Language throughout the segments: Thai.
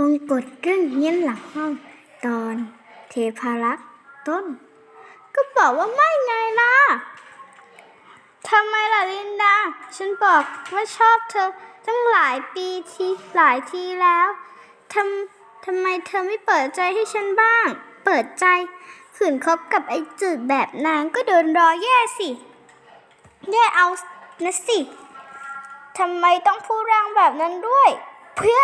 วงกดเรื่องเงี้ยนหลังห้อง ตอนเทพารักษ์ต้น ก็บอกว่าไม่ไงล่ะทำไมล่ะลินดา ฉันบอกว่าชอบเธอตั้งหลายปีทีหลายทีแล้วทำทำไมเธอไม่เปิดใจให้ฉันบ้าง เปิดใจขืนคบกับไอ้จืดแบบนางก็โดนรอแย่สิ แย่เอานะสิทำไมต้องพูดแรงแบบนั้นด้วย เพื่อ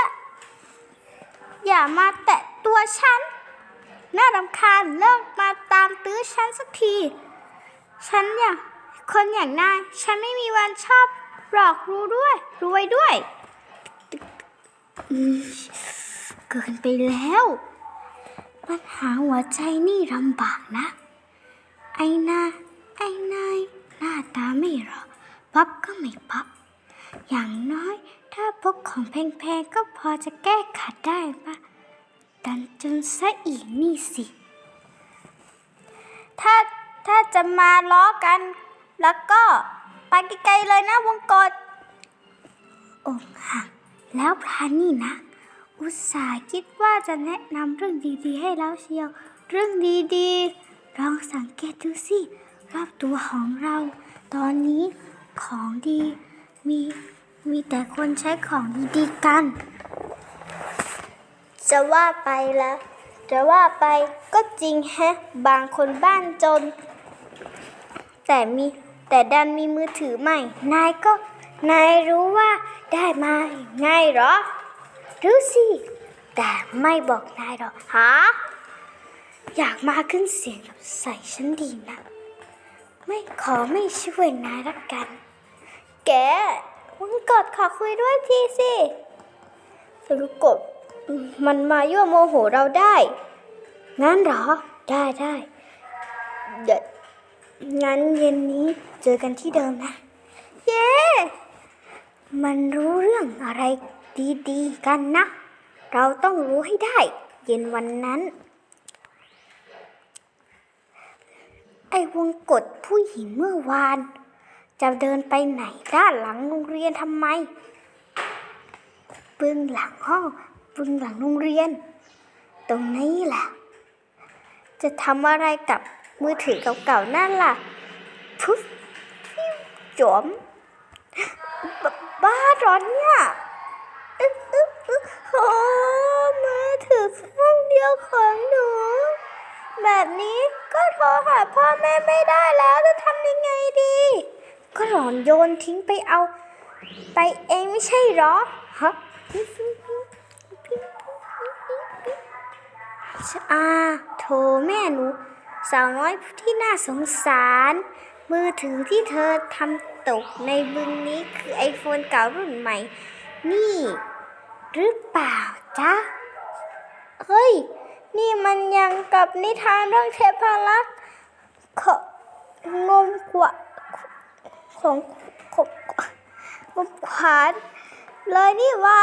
อย่ามาแตะตัวฉัน น่ารำคาญเลิกมาตามตื้อฉันสักที ฉันอย่างคนอย่างนาย ฉันไม่มีวันชอบหลอกรู้ด้วย รวยด้วย เกินไปแล้ว ปัญหาหัวใจนี่ลำบากนะ ไอ้นาไอ้นายหน้าตาไม่หรอกปั๊บก็ไม่ปั๊บ อย่างน้อย ถ้าพกของแพงๆก็พอจะแก้ขัดได้ปะดันจนซะอีกนี่สิ ถ้าถ้าจะมาล้อกัน แล้วก็ไปไกลๆเลยนะวงกฏอกหักแล้วพรานี่นะ อุตส่าห์คิดว่าจะแนะนำเรื่องดีๆ ให้แล้วเชียว เรื่องดีๆลองสังเกตดูสิรอบตัวของเรา ตอนนี้ของดีมี มีแต่คนใช้ของดีๆกัน จะว่าไปแล้ว จะว่าไปก็จริงแฮะ บางคนบ้านจน แต่มีแต่ดันมีมือถือใหม่ นายก็ นายรู้ว่าได้มาง่ายหรอ รู้สิ แต่ไม่บอกนายหรอกฮะอยากมาขึ้นเสียงกับใส่ฉันดีนะ ไม่ขอไม่ช่วยนายละกัน แก วันกดขอคุยด้วยทีสิสรุปกดมันมายั่วโมโหเราได้ งั้นเหรอ ได้ได้เดี๋ยวงั้นเย็นนี้เจอกันที่เดิมนะ เย้ มันรู้เรื่องอะไรดีๆกันนะ เราต้องรู้ให้ได้ เย็นวันนั้น ไอ้วงกดผู้หญิงเมื่อวาน จะเดินไปไหนด้านหลังโรงเรียนทำไมบื้งหลังห้องบื้งหลังโรงเรียน ตรงนี้แหละจะทำอะไรกับมือถือเก่าๆนั่นล่ะพุ๊บจอมบบ้าเหรอเนี่ยอึ๊บอึ๊บอึ๊บโอ้มือถือเครื่องเดียวของหนู แบบนี้ก็โทรหาพ่อแม่ไม่ได้แล้วจะทำยังไงดี ก็หลอนโยนทิ้งไปเอา ไปเองไม่ใช่หรอฮะอาโถแม่หนู สาวน้อยที่น่าสงสาร มือถือที่เธอทำตกในบึงนี้คือไอโฟนเก่ารุ่นใหม่ นี่ หรือเปล่าจ๊ะ เฮ้ย นี่มันยังกับนิทานเรื่องเทพารักษ์ของงมกว่า ของงงมขวานเลยนี่วะ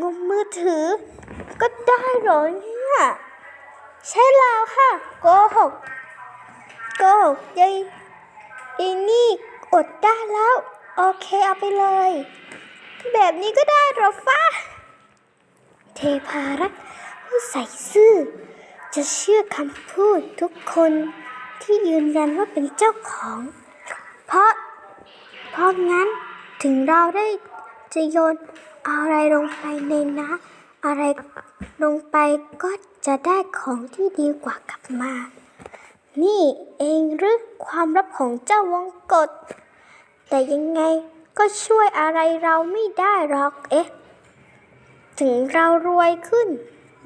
งมมือถือ ก็ได้หรอเนี่ย ใช่แล้วค่ะโกหกโกหกยายยายนี่อดได้แล้ว โอเคเอาไปเลย แบบนี้ก็ได้หรอฟ้าเทพารักษ์ผู้ใส่ซื่อ จะเชื่อคำพูดทุกคนที่ยืนยันว่าเป็นเจ้าของ เพราะ เพราะงั้นถึงเราได้จะโยนอะไรลงไปในน้ำอะไรลงไปก็จะได้ของที่ดีกว่ากลับมา นี่เองหรือความลับของเจ้าวงกฎแต่ยังไงก็ช่วยอะไรเราไม่ได้หรอกเอ๊ะ ถึงเรารวยขึ้น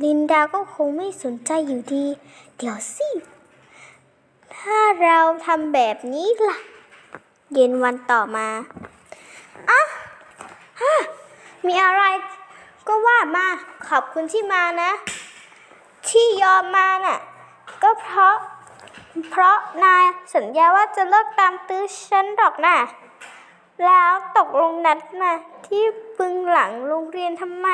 ลินดาก็คงไม่สนใจอยู่ดี เดี๋ยวสิ ถ้าเราทำแบบนี้ล่ะ เย็นวันต่อมาอะฮะมีอะไรก็ว่ามาขอบคุณที่มานะ ที่ยอมมาน่ะ ก็เพราะ เพราะนายสัญญาว่าจะเลิกตามตื้อฉันดอกน่ะแล้วตกลงนัดมาที่บึงหลังโรงเรียนทำไม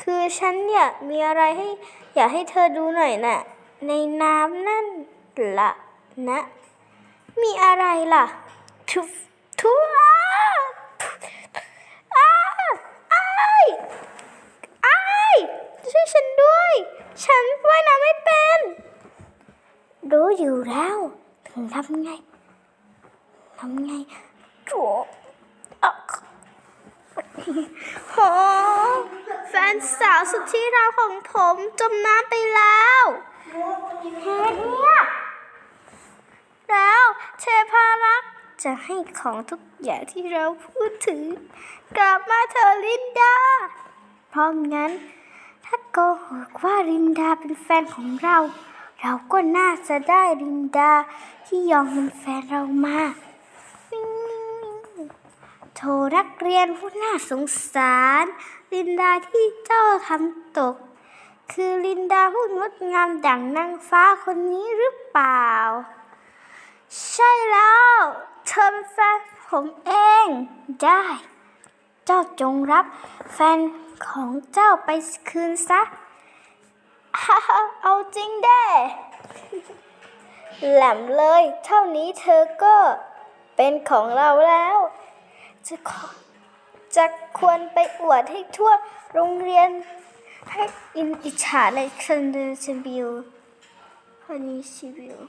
คือฉันอยากมีอะไรให้ อยากให้เธอดูหน่อยน่ะ ในน้ำนั่นละนะ มีอะไรล่ะ ทุทุอ้าอ้ายอ้ายช่วยฉันด้วย ฉันว่ายน้ำไม่เป็น รู้อยู่แล้วทำไงทำไงโวโอ้แฟนสาวสุดที่รักของผมจมน้ำไปแล้วเฮ้ยเนี่ย เทพารักษ์จะให้ของทุกอย่างที่เราพูดถึง กลับมาเถอลินดา เพราะงั้น ถ้าโกหกว่าลินดาเป็นแฟนของเรา เราก็น่าจะได้ลินดาที่ยอมเป็นแฟนเรามาโทนักเรียนผู้น่าสงสาร ลินดาที่เจ้าทำตก คือลินดาผู้งดงามดั่งนางฟ้าคนนี้หรือเปล่า ใช่แล้ว เธอเป็นแฟนผมเองได้ เจ้าจงรับแฟนของเจ้าไปคืนซะ เอาจริงได้ แหลมเลย เท่านี้เธอก็เป็นของเราแล้ว จะจะควรไปอวดให้ทั่วโรงเรียน ให้อินอิจฉาในคันเดอร์ชิบิวคันนี้ชิบิว